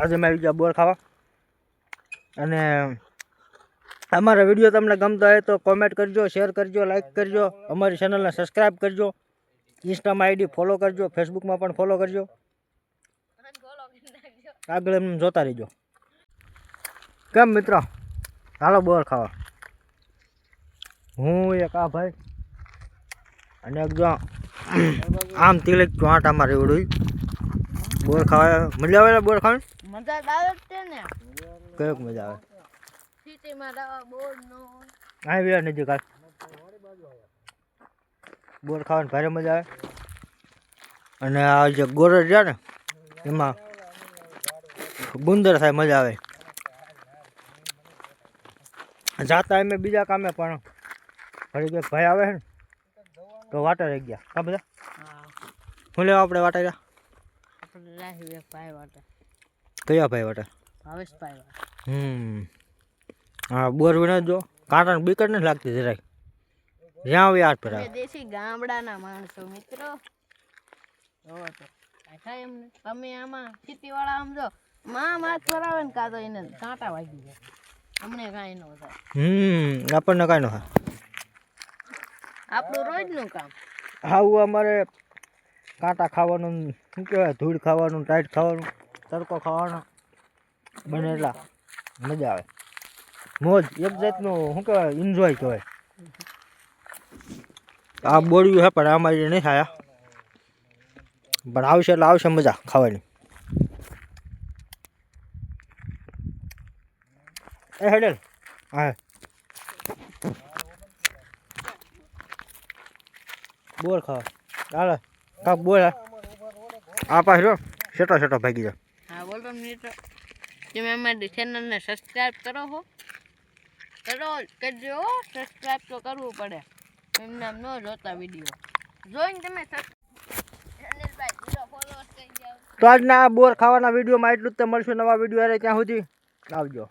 આજે મેં આવી ગયા બોર ખાવા. અને અમારા વીડિયો તમને ગમતા હોય તો કોમેન્ટ કરજો શેર કરજો લાઈક કરજો, અમારી ચેનલને સબસ્ક્રાઈબ કરજો. ઇન્સ્ટામાં આઈડી ફોલો કરજો ફેસબુકમાં પણ ફોલો કરજો. આગળ એમ જોતા રહીજો. કેમ મિત્રો? હાલો બોર ખાવા. હું એક આ ભાઈ. અને એક જો આમ તિલક ચોંટામાં રેવડું બોર ખાવા મજા આવે ને બોર ખાવાની? મજા આવે છે ને કયોક મજા આવે? સિટીમાં રહેવા બોર નો આ વ્યા નજીક આ બોર ખાવાની ભારે મજા આવે. અને આ જે ગોરડ રહ્યા ને એમાં ગુંદર થાય મજા આવે. જાતા એમ બીજા કામે પણ ફરી કે ભાઈ આવે છે ને તો વાટા રહી ગયા. કા બધા? હું. લેવા આપણે વાટા ગયા આપણે રાહી ભાઈ વાટે. કયા ભાઈ વાટે? ભાવેશ ભાઈ વાટે. હમ. હા બોર વિના જો કાંટા બિકટ નથી લાગતી જરાય. જ્યાં આવી હાથ પર દેશી ગામડાના માણસો મિત્રો. જોવો તો. કાંઈ એમ તમે આમાં ખેતીવાળા આમ જો માં માથ ફરાવે ને કાં તો એને કાંટા વાગી જાય. અમને કાંઈ ન થાય. હમ આપણને કાંઈ ન થાય. આપણું રોજનું કામ. આવું અમારે કાંટા ખાવાનું, શું કહેવાય, ધૂળ ખાવાનું, ટાઈટ ખાવાનું, તડકો ખાવાનો. બને એટલા મજા આવે. મોજ, એક જાતનું, શું કહેવાય એન્જોય કહેવાય. આ બોડ્યું છે પણ અમારી નહીં થાય પણ આવશે એટલે આવશે મજા ખાવાની. એ હેડેલ હા. બોર ખાવા. હાલે. કાક બોલ. હા. પાસ પાછો છેટો છેટો ભાગી જાવ હા બોલો મિત્રો તમે અમારી ચેનલને સબસ્ક્રાઈબ કરો હો. કરો કરજો સબસ્ક્રાઈબ તો કરવું પડે. એમને આમ ન જોતા વીડિયો જોઈને તમે તો આજના બોર ખાવાના વિડીયોમાં એટલું જ. તે મળશું નવા વીડિયો અરે ત્યાં સુધી આવજો.